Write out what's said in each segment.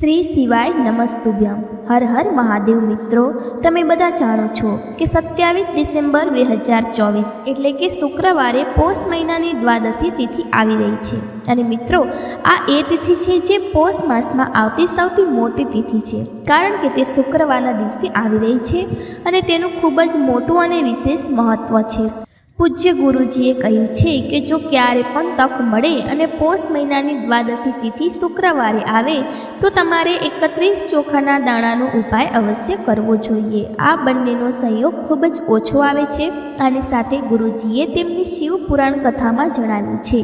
શ્રી શિવાય નમસ્તુભ્યમ. હર હર મહાદેવ મિત્રો, તમે બધા જાણો છો કે સત્યાવીસ ડિસેમ્બર બે હજાર ચોવીસ એટલે કે શુક્રવારે પોષ મહિનાની દ્વાદશી તિથિ આવી રહી છે. અને મિત્રો, આ એ તિથિ છે જે પોષ માસમાં આવતી સૌથી મોટી તિથિ છે. કારણ કે તે શુક્રવારના દિવસે આવી રહી છે અને તેનું ખૂબ જ મોટું અને વિશેષ મહત્ત્વ છે. પૂજ્ય ગુરુજીએ કહ્યું છે કે જો ક્યારે પણ તક મળે અને પોષ મહિનાની દ્વાદશી તિથિ શુક્રવારે આવે, તો તમારે એકત્રીસ ચોખાના દાણાનો ઉપાય અવશ્ય કરવો જોઈએ. આ બંનેનો સંયોગ ખૂબ જ ઓછો આવે છે. આની સાથે ગુરુજીએ તેમની શિવ પુરાણ કથામાં જણાવ્યું છે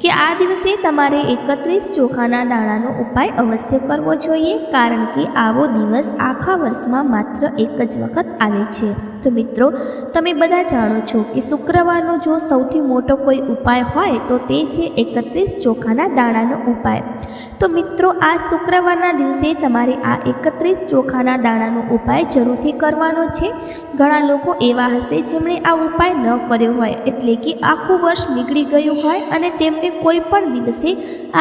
કે આ દિવસે તમારે એકત્રીસ ચોખાના દાણાનો ઉપાય અવશ્ય કરવો જોઈએ, કારણ કે આવો દિવસ આખા વર્ષમાં માત્ર એક જ વખત આવે છે. તો મિત્રો, તમે બધા જાણો છો કે શુક્રવારનો જો સૌથી મોટો કોઈ ઉપાય હોય તો તે છે એકત્રીસ ચોખાના દાણાનો ઉપાય. તો મિત્રો, આ શુક્રવારના દિવસે તમારે આ એકત્રીસ ચોખાના દાણાનો ઉપાય જરૂરથી કરવાનો છે. ઘણા લોકો એવા હશે જેમણે આ ઉપાય ન કર્યો હોય, એટલે કે આખું વર્ષ નીકળી ગયું હોય અને તેમને કોઈ પણ દિવસે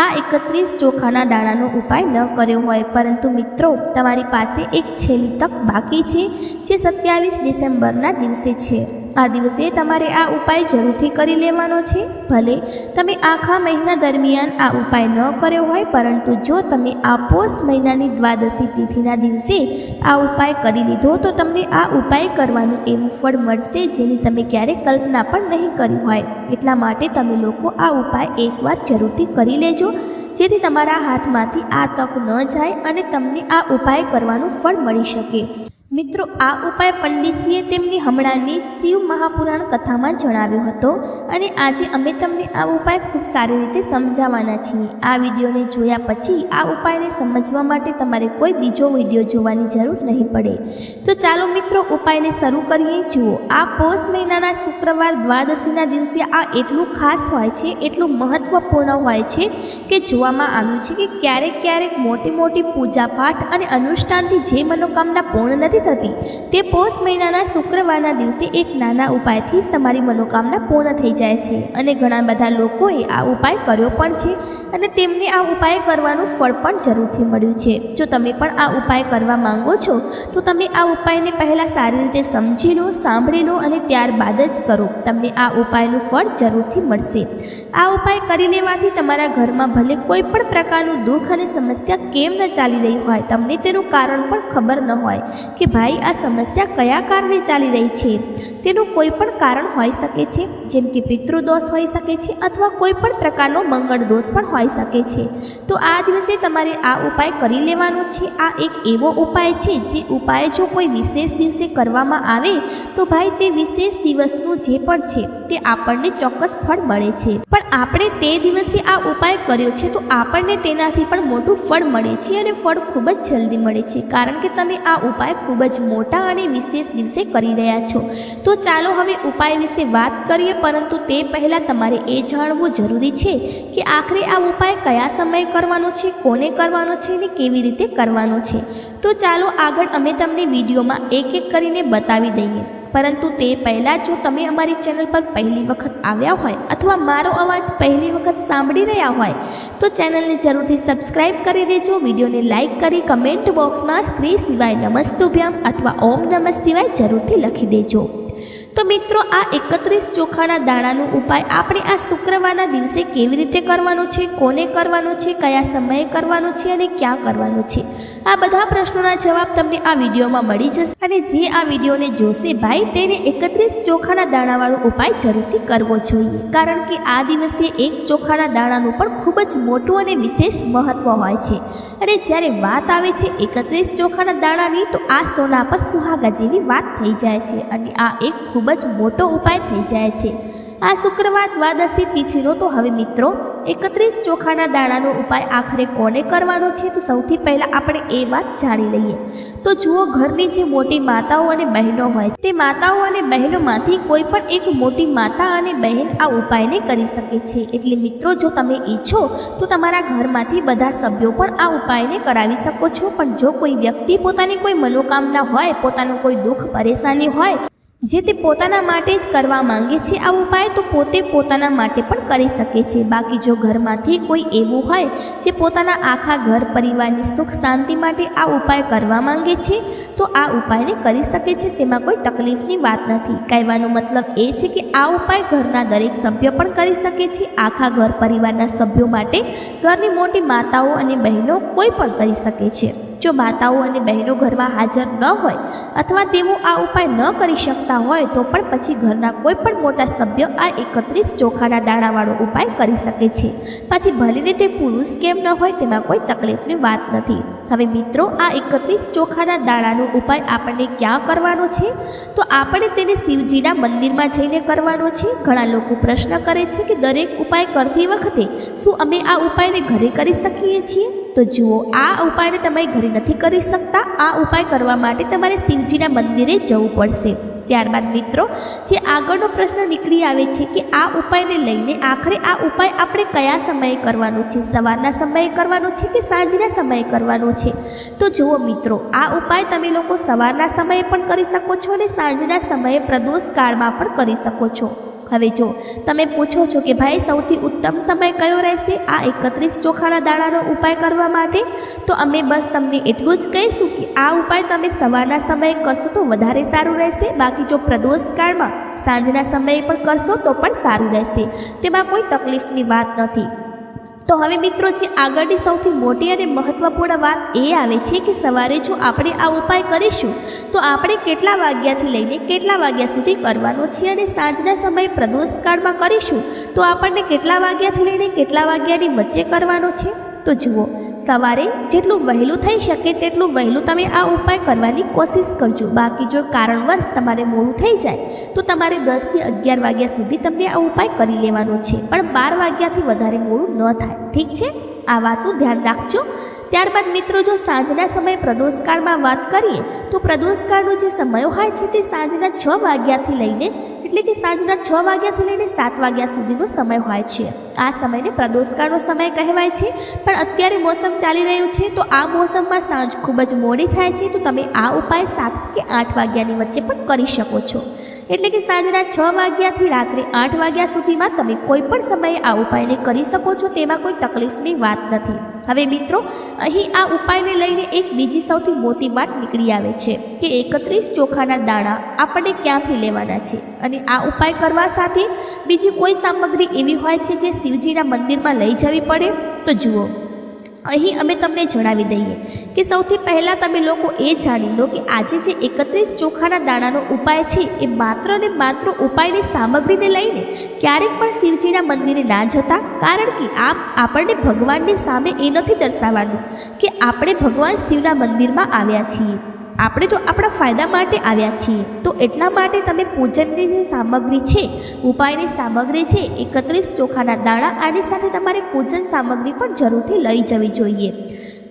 આ એકત્રીસ ચોખાના દાણાનો ઉપાય ન કર્યો હોય. પરંતુ મિત્રો, તમારી પાસે એક છેલ્લી તક બાકી છે, જે સત્યાવીસ ડિસેમ્બરના દિવસે છે. આ દિવસે તમારે આ ઉપાય જરૂરથી કરી લેવાનો છે. ભલે તમે આખા મહિના દરમિયાન આ ઉપાય ન કર્યો હોય, પરંતુ જો તમે આ પોષ મહિનાની દ્વાદશી તિથિના દિવસે આ ઉપાય કરી લીધો, તો તમને આ ઉપાય કરવાનું એવું ફળ મળશે જેની તમે ક્યારેય કલ્પના પણ નહીં કરી હોય. એટલા માટે તમે લોકો આ ઉપાય એકવાર જરૂરથી કરી લેજો, જેથી તમારા હાથમાંથી આ તક ન જાય અને તમને આ ઉપાય કરવાનું ફળ મળી શકે. મિત્રો, આ ઉપાય પંડિતજીએ તેમની હમણાંની શિવ મહાપુરાણ કથામાં જણાવ્યો હતો અને આજે અમે તમને આ ઉપાય ખૂબ સારી રીતે સમજાવવાના છીએ. આ વિડીયોને જોયા પછી આ ઉપાયને સમજવા માટે તમારે કોઈ બીજો વીડિયો જોવાની જરૂર નહીં પડે. તો ચાલો મિત્રો, ઉપાયને શરૂ કરીએ. જુઓ, આ પોષ મહિનાના શુક્રવાર દ્વાદશીના દિવસે આ એટલું ખાસ હોય છે, એટલું મહત્ત્વપૂર્ણ હોય છે કે જોવામાં આવ્યું છે કે ક્યારેક ક્યારેક મોટી મોટી પૂજા પાઠ અને અનુષ્ઠાનથી જે મનોકામના પૂર્ણ નથી થતી તે પોષ મહિનાના શુક્રવારના દિવસે એક નાના ઉપાયથી જ તમારી મનોકામના પૂર્ણ થઈ જાય છે અને ઘણા બધા લોકોએ આ ઉપાય કર્યો પણ છે અને તેમને આ ઉપાય કરવાનું ફળ પણ જરૂરથી મળ્યું છે. જો તમે પણ આ ઉપાય કરવા માંગો છો, તો તમે આ ઉપાયને પહેલાં સારી રીતે સમજી લો, સાંભળી લો અને ત્યારબાદ જ કરો. તમને આ ઉપાયનું ફળ જરૂરથી મળશે. આ ઉપાય કરી લેવાથી તમારા ઘરમાં ભલે કોઈ પણ પ્રકારનું દુઃખ અને સમસ્યા કેમ ન ચાલી રહી હોય, તમને તેનું કારણ પણ ખબર ન હોય કે ભાઈ, આ સમસ્યા કયા કારણે ચાલી રહી છે? તેનું કોઈ પણ કારણ હોઈ શકે છે, જેમ કે પિતૃદોષ હોઈ શકે છે અથવા કોઈ પણ પ્રકારનો મંગળ દોષ પણ હોઈ શકે છે. તો આ દિવસે તમારે આ ઉપાય કરી લેવાનો છે. આ એક એવો ઉપાય છે જે ઉપાય જો કોઈ વિશેષ દિવસે કરવામાં આવે, તો ભાઈ, તે વિશેષ દિવસનું જે પણ છે, તે આપણને ચોક્કસ ફળ મળે છે. પણ આપણે તે દિવસે આ ઉપાય કર્યો છે, તો આપણને તેનાથી પણ મોટું ફળ મળે છે અને ફળ ખૂબ જ જલ્દી મળે છે. કારણ કે તમે આ ઉપાય ખૂબ જ મોટા અને વિશેષ દિવસે કરી રહ્યા છો. તો ચાલો હવે ઉપાય વિશે વાત કરીએ, પરંતુ તે પહેલાં તમારે એ જાણવું જરૂરી છે કે આખરે આ ઉપાય કયા સમયે કરવાનો છે, કોને કરવાનો છે અને કેવી રીતે કરવાનો છે. તો ચાલો આગળ અમે તમને વિડીયોમાં એક એક કરીને બતાવી દઈએ. પરંતુ તે પહેલાં જો તમે અમારી ચેનલ પર પહેલી વખત આવ્યા હોય અથવા મારો અવાજ પહેલી વખત સાંભળી રહ્યા હોય, તો ચેનલને જરૂરથી સબસ્ક્રાઇબ કરી દેજો, વિડીયોને લાઇક કરી કમેન્ટ બોક્સમાં શ્રી શિવાય નમસ્તુભ્યામ અથવા ઓમ નમઃ શિવાય જરૂરથી લખી દેજો. તો મિત્રો, આ એકત્રીસ ચોખાના દાણાનો ઉપાય આપણે આ શુક્રવારના દિવસે કેવી રીતે કરવાનો છે, કોને કરવાનો છે, કયા સમયે કરવાનો છે અને ક્યાં કરવાનો છે? આ બધા પ્રશ્નોના જવાબ તમને આ વિડીયોમાં મળી જશે. અને જે આ વિડીયોને જોશે ભાઈ, તેને એકત્રીસ ચોખાના દાણાવાળો ઉપાય જરૂરથી કરવો જોઈએ. કારણ કે આ દિવસે એક ચોખાના દાણાનું પણ ખૂબ જ મોટું અને વિશેષ મહત્ત્વ હોય છે. અને જ્યારે વાત આવે છે એકત્રીસ ચોખાના દાણાની, તો આ સોના પર સુહાગા જેવી વાત થઈ જાય છે. અને આ એક ખૂબ જ મોટો ઉપાય થઈ જાય છે. આ શુક્રવાર દ્વાદશી તિથિનો તો હવે મિત્રો, એકત્રીસ ચોખાના દાણાનો ઉપાય આખરે કોને કરવાનો છે? તો સૌથી પહેલાં આપણે એ વાત જાણી લઈએ. તો જુઓ, ઘરની જે મોટી માતાઓ અને બહેનો હોય તે માતાઓ અને બહેનોમાંથી કોઈ પણ એક મોટી માતા અને બહેન આ ઉપાયને કરી શકે છે. એટલે મિત્રો, જો તમે ઈચ્છો, તો તમારા ઘરમાંથી બધા સભ્યો પણ આ ઉપાયને કરાવી શકો છો. પણ જો કોઈ વ્યક્તિ પોતાની કોઈ મનોકામના હોય, પોતાનું કોઈ દુઃખ, પરેશાની હોય જે તે પોતાના માટે જ કરવા માંગે છે, આ ઉપાય તો પોતે પોતાના માટે પણ કરી શકે છે. બાકી જો ઘરમાંથી કોઈ એવું હોય જે પોતાના આખા ઘર પરિવારની સુખ શાંતિ માટે આ ઉપાય કરવા માંગે છે, તો આ ઉપાયને કરી શકે છે, તેમાં કોઈ તકલીફની વાત નથી. કહેવાનો મતલબ એ છે કે આ ઉપાય ઘરના દરેક સભ્ય પણ કરી શકે છે, આખા ઘર પરિવારના સભ્યો માટે ઘરની મોટી માતાઓ અને બહેનો કોઈ પણ કરી શકે છે. જો માતાઓ અને બહેનો ઘરમાં હાજર ન હોય અથવા તેઓ આ ઉપાય ન કરી શકતા હોય તો પણ પછી ઘરના કોઈ પણ મોટા સભ્ય આ એકત્રીસ ચોખાના દાણાવાળો ઉપાય કરી શકે છે. પછી ભલીને તે પુરુષ કેમ ન હોય તેમાં કોઈ તકલીફની વાત નથી. હવે મિત્રો, આ એકત્રીસ ચોખાના દાણાનો ઉપાય આપણને ક્યાં કરવાનો છે? તો આપણે તેને શિવજીના મંદિરમાં જઈને કરવાનો છે. ઘણા લોકો પ્રશ્ન કરે છે કે દરેક ઉપાય કરતી વખતે શું અમે આ ઉપાયને ઘરે કરી શકીએ છીએ? તો જુઓ, આ ઉપાયને તમે ઘરે નથી કરી શકતા. આ ઉપાય કરવા માટે તમારે શિવજીના મંદિરે જવું પડશે. ત્યારબાદ મિત્રો, જે આગળનો પ્રશ્ન નીકળી આવે છે કે આ ઉપાયને લઈને આખરે આ ઉપાય આપણે કયા સમયે કરવાનો છે? સવારના સમયે કરવાનો છે કે સાંજના સમયે કરવાનો છે? તો જુઓ મિત્રો, આ ઉપાય તમે લોકો સવારના સમયે પણ કરી શકો છો અને સાંજના સમયે પ્રદોષ કાળમાં પણ કરી શકો છો. હવે જો તમે પૂછો છો કે ભાઈ સૌથી ઉત્તમ સમય કયો રહેશે આ એકત્રીસ ચોખાના દાણાનો ઉપાય કરવા માટે, તો અમે બસ તમને એટલું જ કહીશું કે આ ઉપાય તમે સવારના સમયે કરશો તો વધારે સારું રહેશે. બાકી જો પ્રદોષ કાળમાં સાંજના સમયે પણ કરશો તો પણ સારું રહેશે. તેમાં કોઈ તકલીફની વાત નથી. તો હવે મિત્રો, જે આગળની સૌથી મોટી અને મહત્ત્વપૂર્ણ વાત એ આવે છે કે સવારે જો આપણે આ ઉપાય કરીશું, તો આપણે કેટલા વાગ્યાથી લઈને કેટલા વાગ્યા સુધી કરવાનો છે અને સાંજના સમયે પ્રદોષકાળમાં કરીશું, તો આપણને કેટલા વાગ્યાથી લઈને કેટલા વાગ્યાની વચ્ચે કરવાનો છે? તો જુઓ સવારે જેટલું વહેલું થઈ શકે તેટલું વહેલું તમે આ ઉપાય કરવાની કોશિશ કરજો. બાકી જો કારણવશ તમારે મોડું થઈ જાય, તો તમારે દસથી અગિયાર વાગ્યા સુધી તમને આ ઉપાય કરી લેવાનો છે. પણ બાર વાગ્યાથી વધારે મોડું ન થાય. ઠીક છે? આ વાતનું ધ્યાન રાખજો. ત્યારબાદ મિત્રો, જો સાંજના સમયે પ્રદોષકાળમાં વાત કરીએ, તો પ્રદોષકાળનો જે સમય હોય છે તે સાંજના છ વાગ્યાથી લઈને, એટલે કે સાંજના છ વાગ્યાથી લઈને સાત વાગ્યા સુધીનો સમય હોય છે. આ સમયને પ્રદોષકાળનો સમય કહેવાય છે. પણ અત્યારે મોસમ ચાલી રહ્યું છે, તો આ મોસમમાં સાંજ ખૂબ જ મોડી થાય છે, તો તમે આ ઉપાય સાત કે આઠ વાગ્યાની વચ્ચે પણ કરી શકો છો. એટલે કે સાંજના છ વાગ્યાથી રાત્રે આઠ વાગ્યા સુધીમાં તમે કોઈ પણ સમયે આ ઉપાયને કરી શકો છો, તેમાં કોઈ તકલીફની વાત નથી. હવે મિત્રો, અહીં આ ઉપાયને લઈને એક બીજી સૌથી મોટી વાત નીકળી આવે છે કે એકત્રીસ ચોખાના દાણા આપણને ક્યાંથી લેવાના છે અને આ ઉપાય કરવા સાથે બીજી કોઈ સામગ્રી એવી હોય છે જે શિવજીના મંદિરમાં લઈ જવી પડે? તો જુઓ. અહીં અમે તમને જણાવી દઈએ કે સૌથી પહેલાં તમે લોકો એ જાણી લો કે આજે જે એકત્રીસ ચોખાના દાણાનો ઉપાય છે, એ માત્ર ને માત્ર ઉપાયની સામગ્રીને લઈને ક્યારેક પણ શિવજીના મંદિરે ના જતા, કારણ કે આ આપણને ભગવાનની સામે એ નથી દર્શાવવાનું કે આપણે ભગવાન શિવના મંદિરમાં આવ્યા છીએ. આપણે તો આપણા ફાયદા માટે આવ્યા છીએ. તો એટલા માટે તમે પૂજનની જે સામગ્રી છે, ઉપાયની સામગ્રી છે, એકત્રીસ ચોખાના દાણા આની સાથે તમારે પૂજન સામગ્રી પણ જરૂરથી લઈ જવી જોઈએ.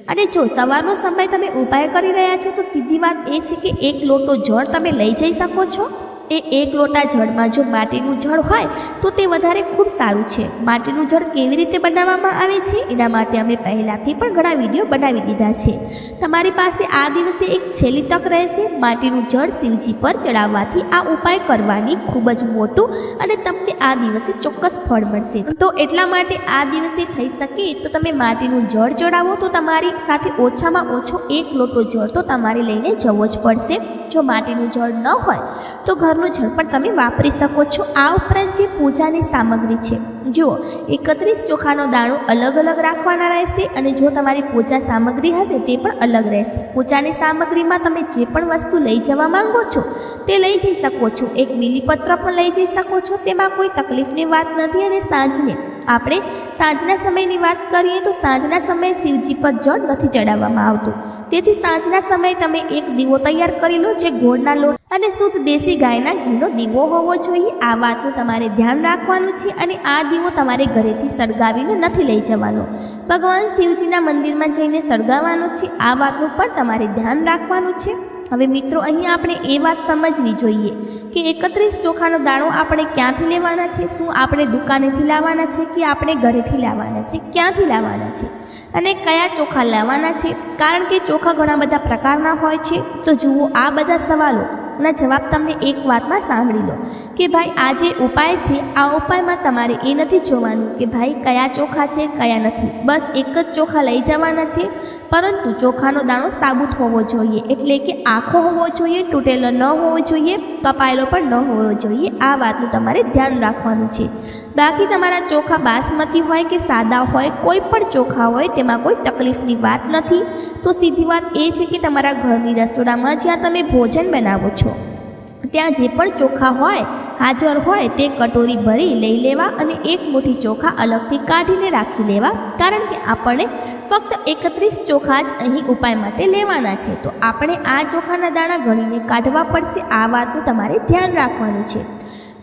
અને જો સવારનો સમય તમે ઉપાય કરી રહ્યા છો, તો સીધી વાત એ છે કે એક લોટો જળ તમે લઈ જઈ શકો છો. એ એક લોટા જળમાં જો માટીનું જળ હોય, તો તે વધારે ખૂબ સારું છે. માટીનું જળ કેવી રીતે બનાવવામાં આવે છે? એના માટે અમે પહેલાંથી પણ ઘણા વીડિયો બનાવી દીધા છે. તમારી પાસે આ દિવસે એક છેલ્લી તક રહેશે. માટીનું જળ શિવજી પર ચડાવવાથી આ ઉપાય કરવાની ખૂબ જ મોટું અને તમને આ દિવસે ચોક્કસ ફળ મળશે. તો એટલા માટે આ દિવસે થઈ શકે તો તમે માટીનું જળ ચડાવો તો તમારી સાથે ઓછામાં ઓછો એક લોટો જળ તો તમારે લઈને જવો જ પડશે. જો માટીનું જળ ન હોય, તો ઘરનું જળ પણ તમે વાપરી શકો છો. આ ઉપરાંત જે પૂજાની સામગ્રી છે, જુઓ, એકત્રીસ ચોખાનો દાણો અલગ અલગ રાખવાના રહેશે અને જો તમારી પૂજા સામગ્રી હશે તે પણ અલગ રહેશે. પૂજાની સામગ્રીમાં તમે જે પણ વસ્તુ લઈ જવા માંગો છો, તે લઈ જઈ શકો છો. એક બીલીપત્ર પણ લઈ જઈ શકો છો. તેમાં કોઈ તકલીફની વાત નથી અને સાંજને આપણે સાંજના સમયની વાત કરીએ તો સાંજના સમયે શિવજી પર જળ નથી ચડાવવામાં આવતું. તેથી સાંજના સમયે તમે એક દીવો તૈયાર કરી લો જે ગોળના લોટ અને શુદ્ધ દેશી ગાયના ઘીનો દીવો હોવો જોઈએ. આ વાતનું તમારે ધ્યાન રાખવાનું છે અને આ દીવો તમારે ઘરેથી સળગાવીને નથી લઈ જવાનો. ભગવાન શિવજીના મંદિરમાં જઈને સળગાવવાનો છે. આ વાતનું પણ તમારે ધ્યાન રાખવાનું છે. હવે મિત્રો, અહીં આપણે એ વાત સમજવી જોઈએ કે એકત્રીસ ચોખાનો દાણો આપણે ક્યાંથી લેવાના છે? શું આપણે દુકાનેથી લાવવાના છે કે આપણે ઘરેથી લાવવાના છે? ક્યાંથી લાવવાના છે? અને કયા ચોખા લાવવાના છે? કારણ કે ચોખા ઘણા બધા પ્રકારના હોય છે. તો જુઓ આ બધા સવાલો ના જવાબ તમને એક વાતમાં સાંભળી લો કે ભાઈ, આ જે ઉપાય છે, આ ઉપાયમાં તમારે એ નથી જોવાનું કે ભાઈ, કયા ચોખા છે, કયા નથી. બસ એક જ ચોખા લઈ જવાના છે, પરંતુ ચોખાનો દાણો સાબુત હોવો જોઈએ. એટલે કે આખો હોવો જોઈએ, તૂટેલો ન હોવો જોઈએ, કપાયેલો પણ ન હોવો જોઈએ. આ વાતનું તમારે ધ્યાન રાખવાનું છે. બાકી તમારા ચોખા બાસમતી હોય કે સાદા હોય, કોઈ પણ ચોખા હોય, તેમાં કોઈ તકલીફની વાત નથી. તો સીધી વાત એ છે કે તમારા ઘરની રસોડામાં જ્યાં તમે ભોજન બનાવો છો, ત્યાં જે પણ ચોખા હોય, હાજર હોય, તે કટોરી ભરી લઈ લેવા અને એક મુઠ્ઠી ચોખા અલગથી કાઢીને રાખી લેવા. કારણ કે આપણને ફક્ત એકત્રીસ ચોખા જ અહીં ઉપાય માટે લેવાના છે. તો આપણે આ ચોખાના દાણા ગણીને કાઢવા પડશે, આ વાતનું તમારે ધ્યાન રાખવાનું છે.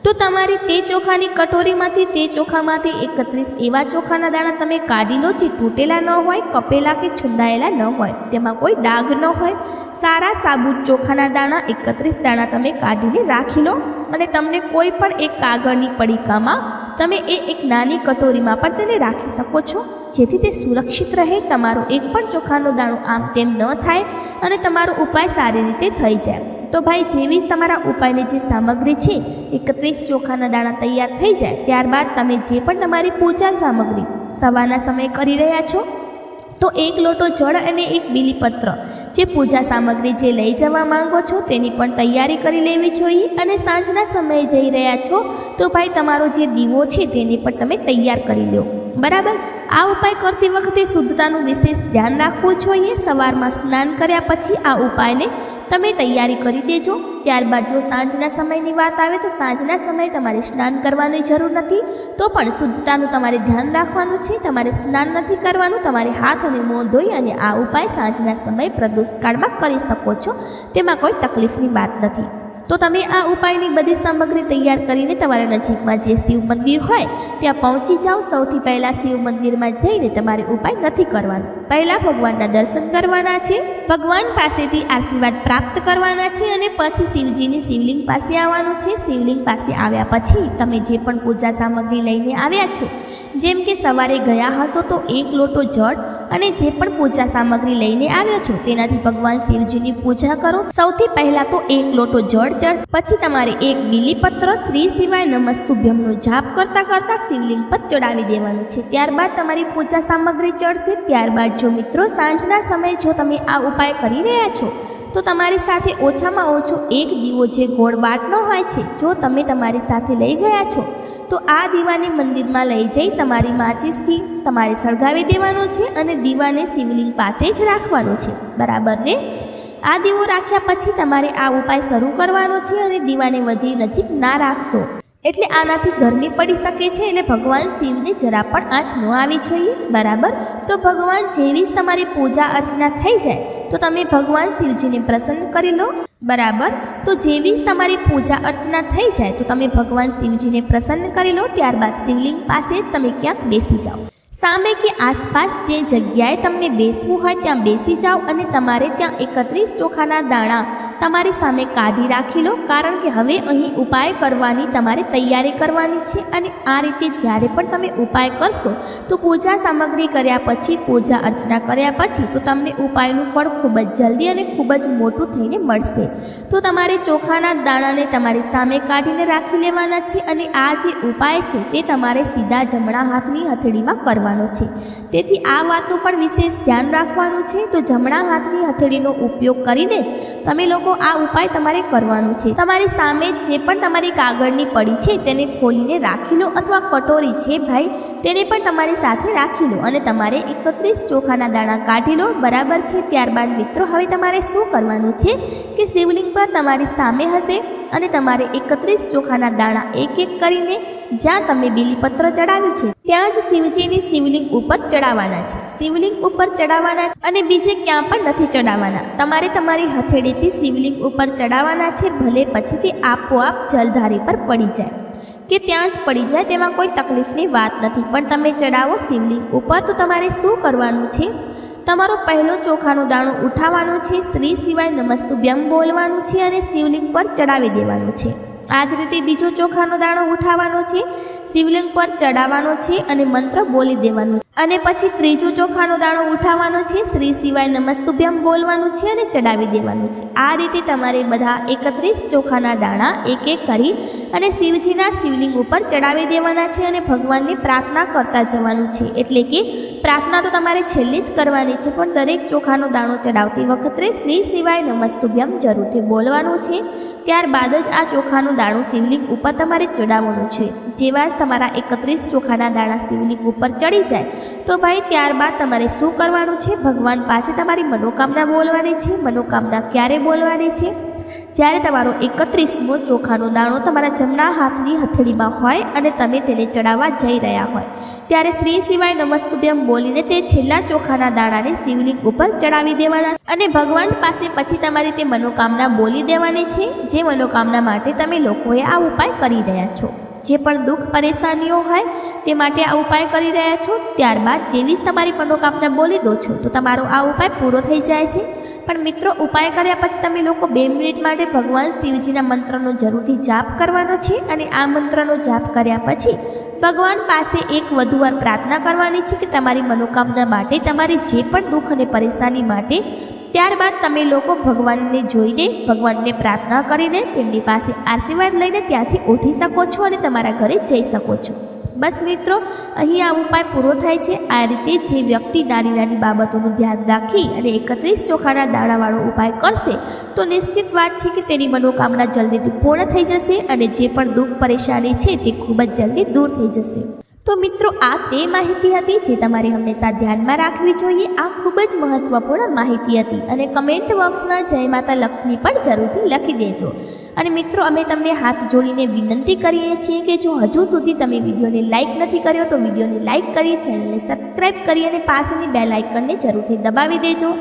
તો તમારી તે ચોખાની કટોરીમાંથી તે ચોખામાંથી એકત્રીસ એવા ચોખાના દાણા તમે કાઢી લો જે તૂટેલા ન હોય, કપેલા કે છુંદાયેલા ન હોય. તેમાં કોઈ ડાઘ ન હોય. સારા સાબુત ચોખાના દાણા એકત્રીસ દાણા તમે કાઢીને રાખી લો અને તમને કોઈ પણ એક કાગળની પડીકામાં તમે એ એક નાની કટોરીમાં પણ તેને રાખી શકો છો, જેથી તે સુરક્ષિત રહે, તમારો એક પણ ચોખાનો દાણો આમ તેમ ન થાય અને તમારો ઉપાય સારી રીતે થઈ જાય. તો ભાઈ, જેવી જ તમારા ઉપાયની જે સામગ્રી છે, એકત્રીસ ચોખાના દાણા તૈયાર થઈ જાય, ત્યારબાદ તમે જે પણ તમારી પૂજા સામગ્રી સવારના સમયે કરી રહ્યા છો, તો એક લોટો જળ અને એક બીલીપત્ર. જે પૂજા સામગ્રી જે લઈ જવા માંગો છો, તેની પણ તૈયારી કરી લેવી જોઈએ અને સાંજના સમયે જઈ રહ્યા છો, તો ભાઈ, તમારો જે દીવો છે, તેને પણ તમે તૈયાર કરી લો. બરાબર? આ ઉપાય કરતી વખતે શુદ્ધતાનું વિશેષ ધ્યાન રાખવું જોઈએ. સવારમાં સ્નાન કર્યા પછી આ ઉપાયને તમે તૈયારી કરી દેજો. ત્યારબાદ જો સાંજના સમયની વાત આવે તો સાંજના સમયે તમારે સ્નાન કરવાની જરૂર નથી. તો પણ શુદ્ધતાનું તમારે ધ્યાન રાખવાનું છે. તમારે સ્નાન નથી કરવાનું. તમારે હાથ અને મોં ધોઈ અને આ ઉપાય સાંજના સમયે પ્રદોષકાળમાં કરી શકો છો. તેમાં કોઈ તકલીફની વાત નથી. તો તમે આ ઉપાયની બધી સામગ્રી તૈયાર કરીને તમારા નજીકમાં જે શિવ મંદિર હોય, ત્યાં પહોંચી જાઓ. સૌથી પહેલાં શિવ મંદિરમાં જઈને તમારે ઉપાય નથી કરવાનો. પહેલાં ભગવાનના દર્શન કરવાના છે, ભગવાન પાસેથી આશીર્વાદ પ્રાપ્ત કરવાના છે અને પછી શિવજીની શિવલિંગ પાસે આવવાનું છે. શિવલિંગ પાસે આવ્યા પછી તમે જે પણ પૂજા સામગ્રી લઈને આવ્યા છો જેમ કે સવારે ગયા હશો તો એક લોટો જળ અને જે પણ પૂજા સામગ્રી લઈને આવ્યો છો તેનાથી ભગવાન શિવજીની પૂજા કરો. સૌથી પહેલાં તો એક લોટો જળ ચડશે. પછી તમારે એક બીલીપત્ર શ્રી સિવાય નમસ્તુભ્યમનો જાપ કરતાં કરતાં શિવલિંગ પર ચડાવી દેવાનું છે. ત્યારબાદ તમારી પૂજા સામગ્રી ચડશે. ત્યારબાદ જો મિત્રો સાંજના સમયે જો તમે આ ઉપાય કરી રહ્યા છો, તો તમારી સાથે ઓછામાં ઓછો એક દીવો જે ગોળ બાટનો હોય છે, જો તમે તમારી સાથે લઈ ગયા છો તો આ દીવાને મંદિરમાં લઈ જઈ તમારી માચિસથી તમારે સળગાવી દેવાનો છે અને દીવાને શિવલિંગ પાસે જ રાખવાનો છે. બરાબર ને? આ દીવો રાખ્યા પછી તમારે આ ઉપાય શરૂ કરવાનો છે અને દીવાને વધી નજીક ના રાખશો. એટલે આનાથી ગરમી પડી શકે છે એટલે ભગવાન શિવને જરા પણ આંચ ન આવી જોઈએ, બરાબર? તો ભગવાન જેવી જ તમારી પૂજા અર્ચના થઈ જાય, તો તમે ભગવાન શિવજીને પ્રસન્ન કરી લો, બરાબર? તો જેવી જ તમારી પૂજા અર્ચના થઈ જાય, તો તમે ભગવાન શિવજીને પ્રસન્ન કરી લો, ત્યારબાદ શિવલિંગ પાસે તમે ક્યાંક બેસી જાઓ. સામે કે આસપાસ જે જગ્યાએ તમને બેસવું હોય ત્યાં બેસી જાઓ અને તમારે ત્યાં એકત્રીસ ચોખાના દાણા તમારી સામે કાઢી રાખી લો, કારણ કે હવે અહીં ઉપાય કરવાની તમારે તૈયારી કરવાની છે અને આ રીતે જ્યારે પણ તમે ઉપાય કરશો, તો પૂજા સામગ્રી કર્યા પછી, પૂજા અર્ચના કર્યા પછી, તો તમને ઉપાયનું ફળ ખૂબ જ જલ્દી અને ખૂબ જ મોટું થઈને મળશે. તો તમારે ચોખાના દાણાને તમારી સામે કાઢીને રાખી લેવાના છે અને આ જે ઉપાય છે તે તમારે સીધા જમણા હાથની હથેળીમાં કરવાનો છે. તેથી આ વાતનું પણ વિશેષ ધ્યાન રાખવાનું છે. તો જમણા હાથની હથેળીનો ઉપયોગ કરીને જ તમે લોકો આ ઉપાય તમારે કરવાનો છે. તમારી સામે જે પણ તમારી કાગળની પડી છે તેને ખોલીને રાખી લો અથવા કટોરી છે ભાઈ, તેને પણ તમારી સાથે રાખી લો અને તમારે એકત્રીસ ચોખાના દાણા કાઢી લો. બરાબર છે. ત્યારબાદ મિત્રો, હવે તમારે શું કરવાનું છે કે શિવલિંગ પર તમારી સામે હશે અને તમારે એકત્રીસ ચોખાના દાણા એક એક કરીને જ્યાં તમે બીલીપત્ર ચડાવ્યું છે, ત્યાં જ શિવજીની શિવલિંગ ઉપર ચડાવવાના છે. શિવલિંગ ઉપર ચડાવવાના અને બીજે ક્યાં પણ નથી ચડાવવાના. તમારે તમારી હથેળીથી શિવલિંગ ઉપર ચડાવવાના છે, ભલે પછી તે આપોઆપ જલધારી પર પડી જાય. કે ત્યાં જ પડી જાય તેમાં કોઈ તકલીફની વાત નથી. પણ તમે ચડાવો શિવલિંગ ઉપર, તો તમારે શું કરવાનું છે? તમારો પહેલો ચોખાનું દાણું ઉઠાવવાનું છે, શ્રી સિવાય નમસ્તુભ્યમ બોલવાનું છે અને શિવલિંગ પર ચડાવી દેવાનું છે. આ જ રીતે બીજો ચોખાનો દાણો ઉઠાવવાનો છે, શિવલિંગ પર ચડાવવાનો છે અને મંત્ર બોલી દેવાનો અને પછી ત્રીજો ચોખાનો દાણો ઉઠાવવાનો છે. શ્રી સિવાય નમસ્તુભ્યમ બોલવાનું છે અને ચડાવી દેવાનું છે. આ રીતે તમારે બધા એકત્રીસ ચોખાના દાણા એક એક કરી અને શિવજીના શિવલિંગ ઉપર ચડાવી દેવાના છે અને ભગવાનને પ્રાર્થના કરતા જવાનું છે. એટલે કે પ્રાર્થના તો તમારે છેલ્લી જ કરવાની છે, પણ દરેક ચોખાનો દાણો ચડાવતી વખતે શ્રી સિવાય નમસ્તુભ્યમ જરૂરથી બોલવાનું છે. ત્યારબાદ જ આ ચોખાનો દાણો શિવલિંગ ઉપર તમારે ચડાવવાનું છે. જેવા જ તમારા એકત્રીસ ચોખાના દાણા શિવલિંગ ઉપર ચડી જાય તો ભાઈ ત્યારબાદ તમારે શું કરવાનું છે? ભગવાન પાસે તમારી મનોકામના બોલવાની છે. મનોકામના ક્યારે બોલવાની છે? જ્યારે તમારો એકત્રીસમો ચોખાનો દાણો તમારા જમણા હાથની હથેળીમાં હોય અને તમે તેને ચડાવવા જઈ રહ્યા હોય, ત્યારે શ્રી સિવાય નમસ્તુભ્યમ બોલીને તે છેલ્લા ચોખાના દાણાને શિવલિંગ ઉપર ચડાવી દેવાના. અને ભગવાન પાસે પછી તમારી તે મનોકામના બોલી દેવાની છે, જે મનોકામના માટે તમે લોકોએ આ ઉપાય કરી રહ્યા છો. જે પણ દુઃખ પરેશાનીઓ હોય તે માટે આ ઉપાય કરી રહ્યા છો, ત્યારબાદ જેવી જ તમારી મનોકામના બોલી દો છો, તો તમારો આ ઉપાય પૂરો થઈ જાય છે. પણ મિત્રો, ઉપાય કર્યા પછી તમે લોકો બે મિનિટ માટે ભગવાન શિવજીના મંત્રનો જરૂરથી જાપ કરવાનો છે અને આ મંત્રનો જાપ કર્યા પછી ભગવાન પાસે એક વધુ વાર પ્રાર્થના કરવાની છે કે તમારી મનોકામના માટે, તમારી જે પણ દુઃખ અને પરેશાની માટે ત્યારબાદ તમે લોકો ભગવાનને જોઈને, ભગવાનને પ્રાર્થના કરીને તેમની પાસે આશીર્વાદ લઈને ત્યાંથી ઉઠી શકો છો અને તમારા ઘરે જઈ શકો છો. બસ મિત્રો, અહીં આ ઉપાય પૂરો થાય છે. આ રીતે જે વ્યક્તિ નાની નાની બાબતોનું ધ્યાન રાખી અને એકત્રીસ ચોખાના દાણાવાળો ઉપાય કરશે, તો નિશ્ચિત વાત છે કે તેની મનોકામના જલ્દીથી પૂર્ણ થઈ જશે અને જે પણ દુઃખ પરેશાની છે તે ખૂબ જ જલ્દી દૂર થઈ જશે. તો મિત્રો, આ તે માહિતી હતી જે તમારે હંમેશા ધ્યાનમાં રાખવી જોઈએ. આ ખૂબ જ મહત્વપૂર્ણ માહિતી હતી અને કમેન્ટ બોક્સમાં જય માતા લક્ષ્મી પણ જરૂરથી લખી દેજો. અને મિત્રો, અમે તમને હાથ જોડીને વિનંતી કરીએ છીએ કે જો હજુ સુધી તમે વિડીયોને લાઇક નથી કર્યો, તો વિડીયોને લાઇક કરી ચેનલને સબસ્ક્રાઇબ કરી અને પાસેની બેલ આઇકનને જરૂરથી દબાવી દેજો.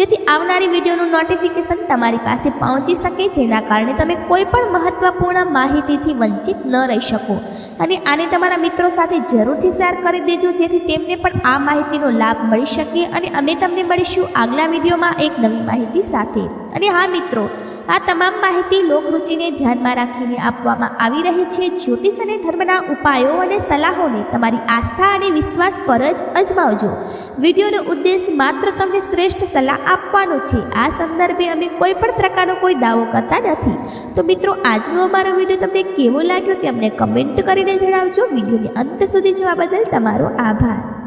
જેથી આવનારી વિડીયોનું નોટિફિકેશન તમારી પાસે પહોંચી શકે, જેના કારણે તમે કોઈ પણ મહત્વપૂર્ણ માહિતીથી વંચિત ન રહી શકો. અને આને તમારા મિત્રો સાથે જરૂરથી શેર કરી દેજો, જેથી તેમને પણ આ માહિતીનો લાભ મળી શકે અને અમે તમને મળીશું આગલા વિડીયોમાં એક નવી માહિતી સાથે. અને હા મિત્રો, આ તમામ માહિતી લોકરુચિને ધ્યાનમાં રાખીને આપવામાં આવી રહી છે. જ્યોતિષ અને ધર્મના ઉપાયો અને સલાહોને તમારી આસ્થા અને વિશ્વાસ પર જ અજમાવજો. વિડીયોનો ઉદ્દેશ માત્ર તમને શ્રેષ્ઠ સલાહ આપવાનો છે. આ સંદર્ભે અમે કોઈ પણ પ્રકારનો કોઈ દાવો કરતા નથી. તો મિત્રો, આજનો અમારો વીડિયો તમને કેવો લાગ્યો તે અમને કમેન્ટ કરીને જણાવજો. વિડીયોને અંત સુધી જોવા બદલ તમારો આભાર.